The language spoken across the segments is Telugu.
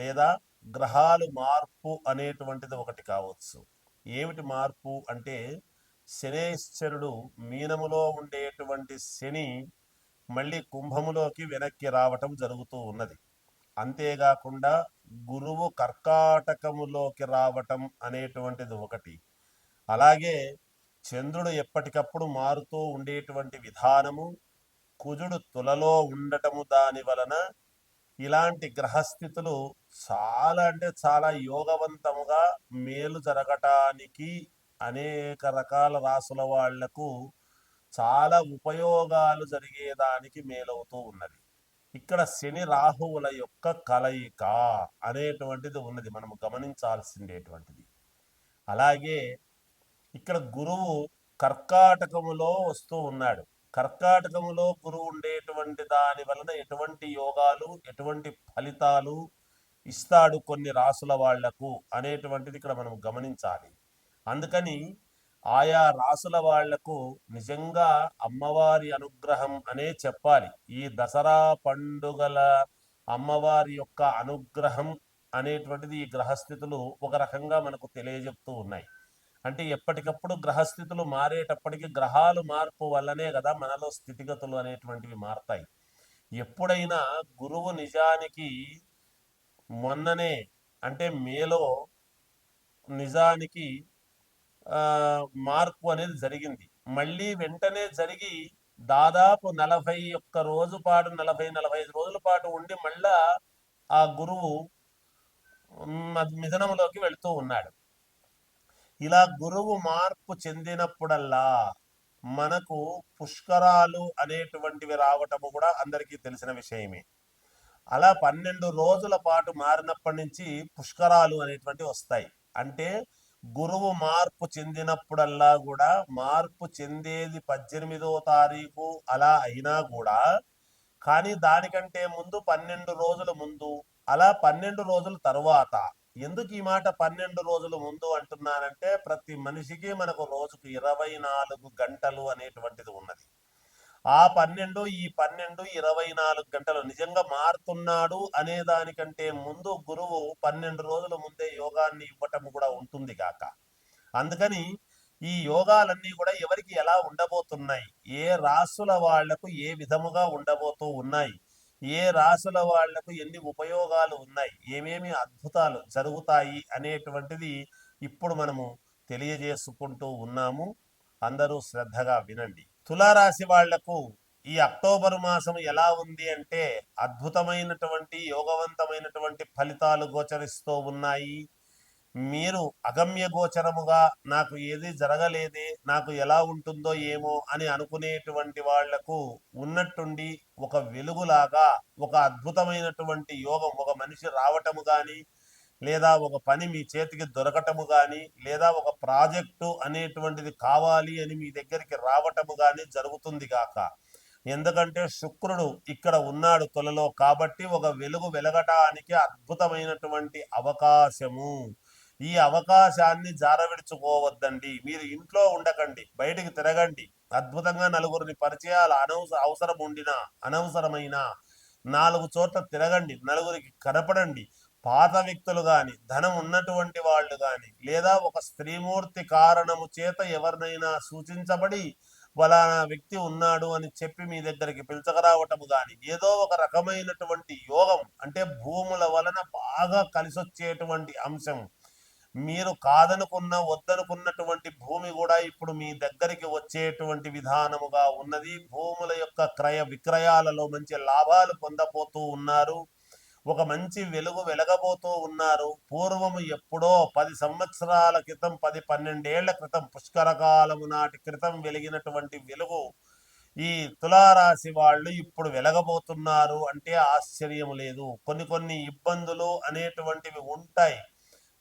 లేదా గ్రహాలు మార్పు అనేటువంటిది ఒకటి కావచ్చు. ఏమిటి మార్పు అంటే శనేశ్వరుడు మీనములో ఉండేటువంటి శని మళ్ళీ కుంభములోకి వెనక్కి రావటం జరుగుతూ ఉన్నది. అంతేకాకుండా గురువు కర్కాటకములోకి రావటం అనేటువంటిది ఒకటి. అలాగే చంద్రుడు ఎప్పటికప్పుడు మారుతూ ఉండేటువంటి విధానము కుజుడు తులలో ఉండటము దాని వలన ఇలాంటి గ్రహస్థితులు చాలా అంటే చాలా యోగవంతముగా మేలు జరగటానికి అనేక రకాల రాసుల వాళ్ళకు చాలా ఉపయోగాలు జరిగేదానికి మేలవుతూ ఉన్నది. ఇక్కడ శని రాహువుల యొక్క కలయిక అనేటువంటిది ఉన్నది. మనం గమనించాల్సిందేటువంటిది అలాగే ఇక్కడ గురువు కర్కాటకములో వస్తూ ఉన్నాడు. కర్కాటకములో గురువు ఉండేటువంటి దాని వలన ఎటువంటి యోగాలు ఎటువంటి ఫలితాలు ఇస్తాడు కొన్ని రాసుల వాళ్ళకు అనేటువంటిది ఇక్కడ మనం గమనించాలి. అందుకని ఆయా రాసుల వాళ్ళకు నిజంగా అమ్మవారి అనుగ్రహం అనే చెప్పాలి. ఈ దసరా పండుగల అమ్మవారి యొక్క అనుగ్రహం అనేటువంటిది ఈ గ్రహస్థితులు ఒక రకంగా మనకు తెలియజెప్తూ ఉన్నాయి. అంటే ఎప్పటికప్పుడు గ్రహస్థితులు మారేటప్పటికి గ్రహాలు మార్పు వల్లనే కదా మనలో స్థితిగతులు అనేటువంటివి మారతాయి. ఎప్పుడైనా గురువు నిజానికి మొన్ననే అంటే మేలో నిజానికి మార్పు అనేది జరిగింది. మళ్ళీ వెంటనే జరిగి దాదాపు నలభై ఒక్క రోజు పాటు నలభై నలభై ఐదు రోజుల పాటు ఉండి మళ్ళా ఆ గురువు మిథనంలోకి వెళుతూ ఉన్నాడు. ఇలా గురువు మార్పు చెందినప్పుడల్లా మనకు పుష్కరాలు అనేటువంటివి రావటము కూడా అందరికీ తెలిసిన విషయమే. అలా పన్నెండు రోజుల పాటు మారినప్పటి నుంచి పుష్కరాలు అనేటువంటివి వస్తాయి. అంటే గురువు మార్పు చెందినప్పుడల్లా కూడా మార్పు చెందేది పద్దెనిమిదో తారీఖు అలా అయినా కూడా కానీ దానికంటే ముందు పన్నెండు రోజుల ముందు అలా పన్నెండు రోజుల తరువాత ఎందుకు ఈ మాట పన్నెండు రోజుల ముందు అంటున్నానంటే ప్రతి మనిషికి మనకు రోజుకు ఇరవై నాలుగు గంటలు అనేటువంటిది ఉన్నది. ఆ పన్నెండు ఈ పన్నెండు ఇరవై నాలుగు గంటలు నిజంగా మారుతున్నాడు అనే దానికంటే ముందు గురువు పన్నెండు రోజుల ముందే యోగాన్ని ఇవ్వటం కూడా ఉంటుంది కాక అందుకని ఈ యోగాలన్నీ కూడా ఎవరికి ఎలా ఉండబోతున్నాయి? ఏ రాసుల వాళ్ళకు ఏ విధముగా ఉండబోతూ ఉన్నాయి? ఏ రాసుల వాళ్ళకు ఎన్ని ఉపయోగాలు ఉన్నాయి? ఏమేమి అద్భుతాలు జరుగుతాయి? అనేటువంటిది ఇప్పుడు మనము తెలియజేసుకుంటూ ఉన్నాము. అందరూ శ్రద్ధగా వినండి. తులారాశి వాళ్ళకు ఈ అక్టోబర్ మాసం ఎలా ఉంది అంటే అద్భుతమైనటువంటి యోగవంతమైనటువంటి ఫలితాలు గోచరిస్తూ ఉన్నాయి. మీరు అగమ్య గోచరముగా నాకు ఏది జరగలేదే నాకు ఎలా ఉంటుందో ఏమో అని అనుకునేటువంటి వాళ్ళకు ఉన్నట్టుండి ఒక వెలుగులాగా ఒక అద్భుతమైనటువంటి యోగం ఒక మనిషి రావటము కానీ లేదా ఒక పని మీ చేతికి దొరకటము కానీ లేదా ఒక ప్రాజెక్టు అనేటువంటిది కావాలి అని మీ దగ్గరికి రావటము కానీ జరుగుతుంది కాక ఎందుకంటే శుక్రుడు ఇక్కడ ఉన్నాడు తొలలో కాబట్టి ఒక వెలుగు వెలగటానికి అద్భుతమైనటువంటి అవకాశము. ఈ అవకాశాన్ని జారవిడుచుకోవద్దండి. మీరు ఇంట్లో ఉండకండి బయటికి తిరగండి. అద్భుతంగా నలుగురిని పరిచయాలు అనవసర అవసరం ఉండినా అనవసరమైన నాలుగు చోట్ల తిరగండి నలుగురికి కనపడండి. పాత వ్యక్తులు గాని ధనం ఉన్నటువంటి వాళ్ళు గాని లేదా ఒక స్త్రీమూర్తి కారణము చేత ఎవరినైనా సూచించబడి ఫలానా వ్యక్తి ఉన్నాడు అని చెప్పి మీ దగ్గరికి పిలుచకరావటము కానీ ఏదో ఒక రకమైనటువంటి యోగం అంటే భూముల వలన బాగా కలిసొచ్చేటువంటి అంశం మీరు కాదనుకున్న వద్దనుకున్నటువంటి భూమి కూడా ఇప్పుడు మీ దగ్గరికి వచ్చేటువంటి విధానముగా ఉన్నది. భూముల యొక్క క్రయ విక్రయాలలో మంచి లాభాలు పొందబోతూ ఉన్నారు. ఒక మంచి వెలుగు వెలగబోతూ ఉన్నారు. పూర్వము ఎప్పుడో పది సంవత్సరాల క్రితం పది పన్నెండేళ్ళ క్రితం పుష్కర కాలము నాటి క్రితం వెలిగినటువంటి వెలుగు ఈ తులారాశి వాళ్ళు ఇప్పుడు వెలగబోతున్నారు. అంటే ఆశ్చర్యం లేదు. కొన్ని కొన్ని ఇబ్బందులు అనేటువంటివి ఉంటాయి.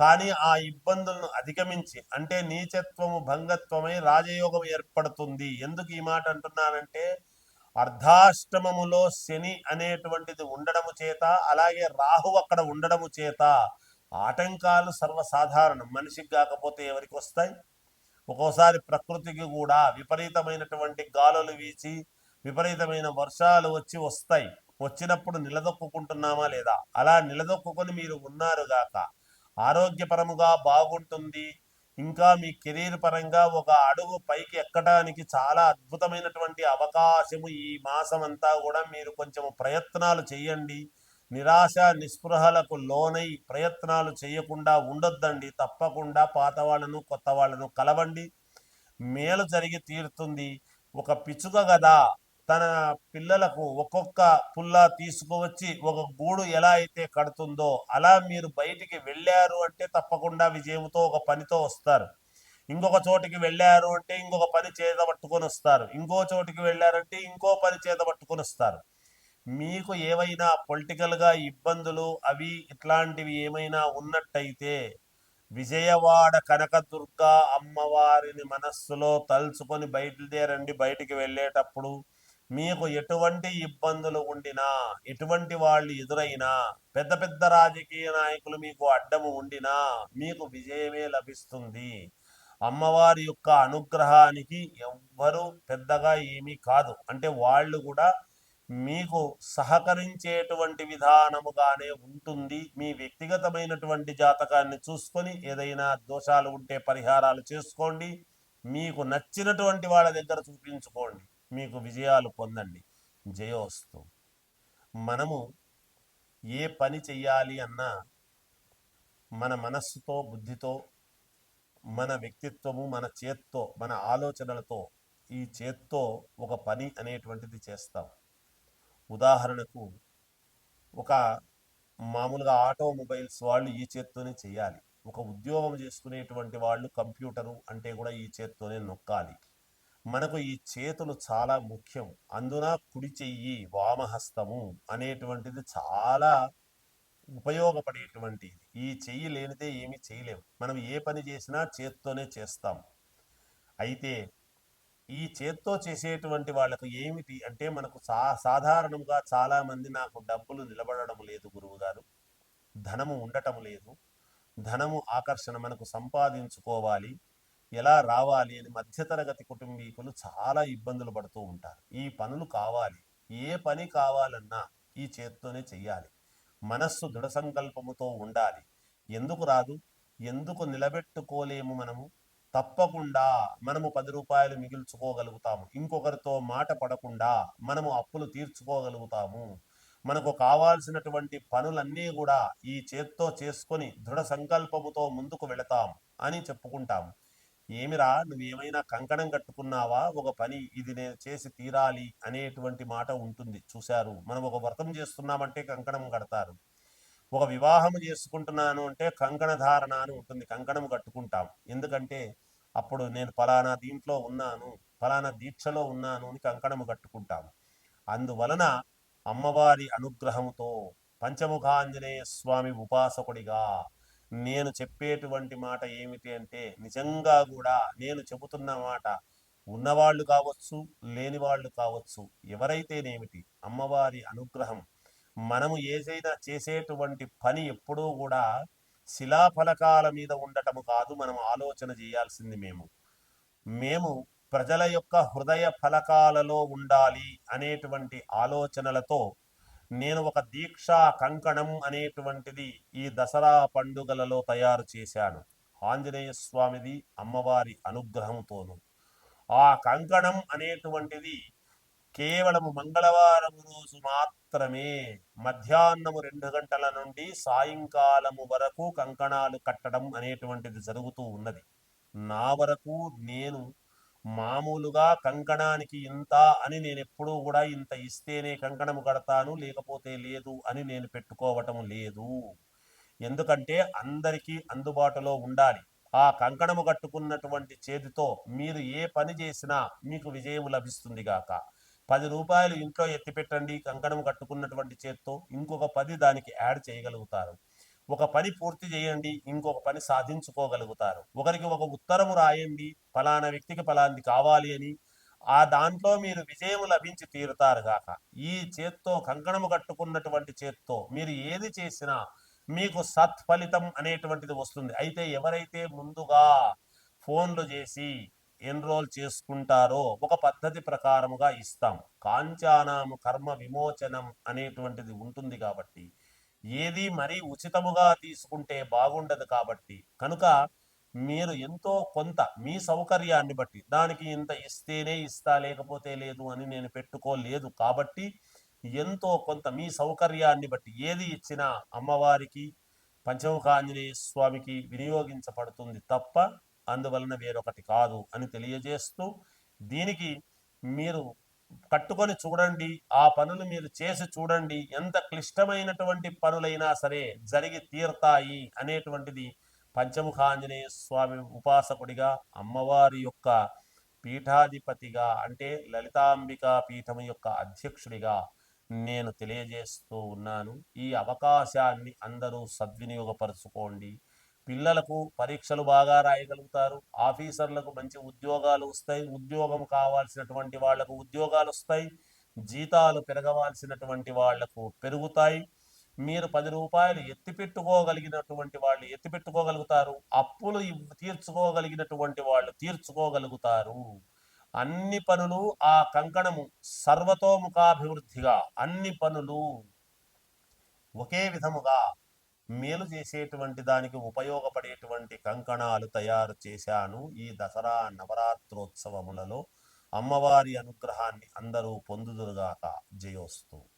కానీ ఆ ఇబ్బందులను అధిగమించి అంటే నీచత్వము భంగత్వమై రాజయోగం ఏర్పడుతుంది. ఎందుకు ఈ మాట అంటున్నానంటే అర్ధాష్టమములో శని అనేటువంటిది ఉండడము చేత అలాగే రాహు అక్కడ ఉండడము చేత ఆటంకాలు సర్వసాధారణం. మనిషికి కాకపోతే ఎవరికి వస్తాయి? ఒక్కోసారి ప్రకృతికి కూడా విపరీతమైనటువంటి గాలులు వీచి విపరీతమైన వర్షాలు వచ్చి వస్తాయి. వచ్చినప్పుడు నిలదొక్కుంటున్నామా లేదా? అలా నిలదొక్కుని మీరు ఉన్నారు గాక ఆరోగ్యపరముగా బాగుంటుంది. ఇంకా మీ కెరీర్ పరంగా ఒక అడుగు పైకి ఎక్కడానికి చాలా అద్భుతమైనటువంటి అవకాశము ఈ మాసం అంతా కూడా మీరు కొంచెం ప్రయత్నాలు చేయండి. నిరాశ నిస్పృహలకు లోనై ప్రయత్నాలు చేయకుండా ఉండొద్దండి. తప్పకుండా పాత వాళ్ళను కొత్త వాళ్ళను కలవండి. మేలు జరిగి తీరుతుంది. ఒక పిచ్చుక గదా తన పిల్లలకు ఒక్కొక్క పుల్ల తీసుకువచ్చి ఒక గూడు ఎలా అయితే కడుతుందో అలా మీరు బయటికి వెళ్ళారు అంటే తప్పకుండా విజయంతో ఒక పనితో వస్తారు. ఇంకొక చోటికి వెళ్ళారు అంటే ఇంకొక పని చేత పట్టుకొని వస్తారు. ఇంకో చోటికి వెళ్ళారంటే ఇంకో పని చేత పట్టుకొని వస్తారు. మీకు ఏవైనా పొలిటికల్గా ఇబ్బందులు అవి ఇట్లాంటివి ఏమైనా ఉన్నట్టయితే విజయవాడ కనకదుర్గ అమ్మవారిని మనస్సులో తలుచుకొని బయలుదేరండి. బయటికి వెళ్ళేటప్పుడు మీకు ఎటువంటి ఇబ్బందులు ఉండినా ఎటువంటి వాళ్ళు ఎదురైనా పెద్ద పెద్ద రాజకీయ నాయకులు మీకు అడ్డము ఉండినా మీకు విజయమే లభిస్తుంది. అమ్మవారి యొక్క అనుగ్రహానికి ఎవ్వరూ పెద్దగా ఏమీ కాదు. అంటే వాళ్ళు కూడా మీకు సహకరించేటువంటి విధానముగానే ఉంటుంది. మీ వ్యక్తిగతమైనటువంటి జాతకాన్ని చూసుకొని ఏదైనా దోషాలు ఉంటే పరిహారాలు చేసుకోండి. మీకు నచ్చినటువంటి వాళ్ళ దగ్గర చూపించుకోండి. మీకు విజయాలు పొందండి. జయోస్తు మనము ఏ పని చెయ్యాలి అన్నా మన మనస్సుతో బుద్ధితో మన వ్యక్తిత్వము మన చేత్తో మన ఆలోచనలతో ఈ చేత్తో ఒక పని అనేటువంటిది చేస్తాం. ఉదాహరణకు ఒక మామూలుగా ఆటోమొబైల్స్ వాళ్ళు ఈ చేత్తోనే చేయాలి ఒక ఉద్యోగం చేసుకునేటువంటి వాళ్ళు కంప్యూటరు అంటే కూడా ఈ చేత్తోనే నొక్కాలి. మనకు ఈ చేతులు చాలా ముఖ్యం. అందున కుడి చెయ్యి వామహస్తము అనేటువంటిది చాలా ఉపయోగపడేటువంటిది. ఈ చెయ్యి లేనిదే ఏమీ చేయలేము. మనం ఏ పని చేసినా చేత్తోనే చేస్తాం. అయితే ఈ చేత్తో చేసేటువంటి వాళ్ళకు ఏమిటి అంటే మనకు సా సాధారణంగా చాలామంది నాకు డబ్బులు నిలబడడం లేదు గురువు గారు ధనము ఉండటం లేదు. ధనము ఆకర్షణ మనకు సంపాదించుకోవాలి. ఎలా రావాలి అని మధ్యతరగతి కుటుంబీకులు చాలా ఇబ్బందులు పడుతూ ఉంటారు. ఈ పనులు కావాలి. ఏ పని కావాలన్నా ఈ చేత్తోనే చెయ్యాలి. మనస్సు దృఢ సంకల్పముతో ఉండాలి. ఎందుకు రాదు? ఎందుకు నిలబెట్టుకోలేము మనము? తప్పకుండా మనము పది రూపాయలు మిగిల్చుకోగలుగుతాము. ఇంకొకరితో మాట పడకుండా మనము అప్పులు తీర్చుకోగలుగుతాము. మనకు కావాల్సినటువంటి పనులన్నీ కూడా ఈ చేత్తో చేసుకొని దృఢ సంకల్పముతో ముందుకు వెళతాం అని చెప్పుకుంటాము. ఏమిరా నువ్వేమైనా కంకణం కట్టుకున్నావా? ఒక పని ఇది నేను చేసి తీరాలి అనేటువంటి మాట ఉంటుంది. చూశారు. మనం ఒక వ్రతం చేస్తున్నామంటే కంకణం కడతారు. ఒక వివాహం చేసుకుంటున్నాను అంటే కంకణ ధారణ అని ఉంటుంది. కంకణం కట్టుకుంటాం. ఎందుకంటే అప్పుడు నేను ఫలానా దీంట్లో ఉన్నాను ఫలానా దీక్షలో ఉన్నాను అని కంకణము కట్టుకుంటాం. అందువలన అమ్మవారి అనుగ్రహముతో పంచముఖాంజనేయ స్వామి ఉపాసకుడిగా నేను చెప్పేటువంటి మాట ఏమిటి అంటే నిజంగా కూడా నేను చెబుతున్న మాట ఉన్నవాళ్ళు కావచ్చు లేని వాళ్ళు కావచ్చు ఎవరైతేనేమిటి అమ్మవారి అనుగ్రహం మనము ఏదైనా చేసేటువంటి పని ఎప్పుడూ కూడా శిలాఫలకాల మీద ఉండటము కాదు మనం ఆలోచన చేయాల్సింది మేము. మేము ప్రజల యొక్క హృదయ ఫలకాలలో ఉండాలి అనేటువంటి ఆలోచనలతో నేను ఒక దీక్షా కంకణం అనేటువంటిది ఈ దసరా పండుగలలో తయారు చేశాను. ఆంజనేయ స్వామిది అమ్మవారి అనుగ్రహంతోను. ఆ కంకణం అనేటువంటిది కేవలం మంగళవారం రోజు మాత్రమే మధ్యాహ్నము రెండు గంటల నుండి సాయంకాలము వరకు కంకణాలు కట్టడం అనేటువంటిది జరుగుతూ ఉన్నది. నా వరకు నేను మామూలుగా కంకణానికి ఇంత అని నేను ఎప్పుడూ కూడా ఇంత ఇస్తేనే కంకణము కడతాను లేకపోతే లేదు అని నేను పెట్టుకోవటం లేదు. ఎందుకంటే అందరికీ అందుబాటులో ఉండాలి. ఆ కంకణము కట్టుకున్నటువంటి చేతితో మీరు ఏ పని చేసినా మీకు విజయం లభిస్తుంది గాక. పది రూపాయలు ఇంట్లో ఎత్తిపెట్టండి కంకణం కట్టుకున్నటువంటి చేత్తో ఇంకొక పది దానికి యాడ్ చేయగలుగుతారు. ఒక పని పూర్తి చేయండి ఇంకొక పని సాధించుకోగలుగుతారు. ఒకరికి ఒక ఉత్తరము రాయండి ఫలానా వ్యక్తికి ఫలాంది కావాలి అని ఆ దాంట్లో మీరు విజయం లభించి తీరుతారు గాక. ఈ చేత్తో కంకణము కట్టుకున్నటువంటి చేత్తో మీరు ఏది చేసినా మీకు సత్ఫలితం అనేటువంటిది వస్తుంది. అయితే ఎవరైతే ముందుగా ఫోన్లు చేసి ఎన్రోల్ చేసుకుంటారో ఒక పద్ధతి ప్రకారముగా ఇస్తాం. కాంచానాము కర్మ విమోచనం అనేటువంటిది ఉంటుంది కాబట్టి ఏది మరీ ఉచితముగా తీసుకుంటే బాగుండదు కాబట్టి కనుక మీరు ఎంతో కొంత మీ సౌకర్యాన్ని బట్టి దానికి ఇంత ఇస్తేనే ఇస్తా లేకపోతే లేదు అని నేను పెట్టుకోలేదు కాబట్టి ఎంతో కొంత మీ సౌకర్యాన్ని బట్టి ఏది ఇచ్చినా అమ్మవారికి పంచముఖాంజనేయ స్వామికి వినియోగించబడుతుంది తప్ప అందువలన వేరొకటి కాదు అని తెలియజేస్తూ దీనికి మీరు కట్టుకొని చూడండి ఆ పనులు మీరు చేసి చూడండి ఎంత క్లిష్టమైనటువంటి పనులైనా సరే జరిగి తీరతాయి అనేటువంటిది పంచముఖ ఆంజనేయ స్వామి ఉపాసకుడిగా అమ్మవారి యొక్క పీఠాధిపతిగా అంటే లలితాంబికా పీఠం యొక్క అధ్యక్షుడిగా నేను తెలియజేస్తూ ఉన్నాను. ఈ అవకాశాన్ని అందరూ సద్వినియోగపరచుకోండి. పిల్లలకు పరీక్షలు బాగా రాయగలుగుతారు ఆఫీసర్లకు మంచి ఉద్యోగాలు వస్తాయి ఉద్యోగం కావాల్సినటువంటి వాళ్ళకు ఉద్యోగాలు వస్తాయి జీతాలు పెరగవలసినటువంటి వాళ్ళకు పెరుగుతాయి. మీరు పది రూపాయలు ఎత్తిపెట్టుకోగలిగినటువంటి వాళ్ళు ఎత్తిపెట్టుకోగలుగుతారు అప్పులు తీర్చుకోగలిగినటువంటి వాళ్ళు తీర్చుకోగలుగుతారు. అన్ని పనులు ఆ కంకణము సర్వతోముఖాభివృద్ధిగా అన్ని పనులు ఒకే విధముగా మేలు చేసేటువంటి దానికి ఉపయోగపడేటువంటి కంకణాలు తయారు చేశాను. ఈ దసరా నవరాత్రోత్సవములలో అమ్మవారి అనుగ్రహాన్ని అందరూ పొందుదురుగాక. జయోస్తు.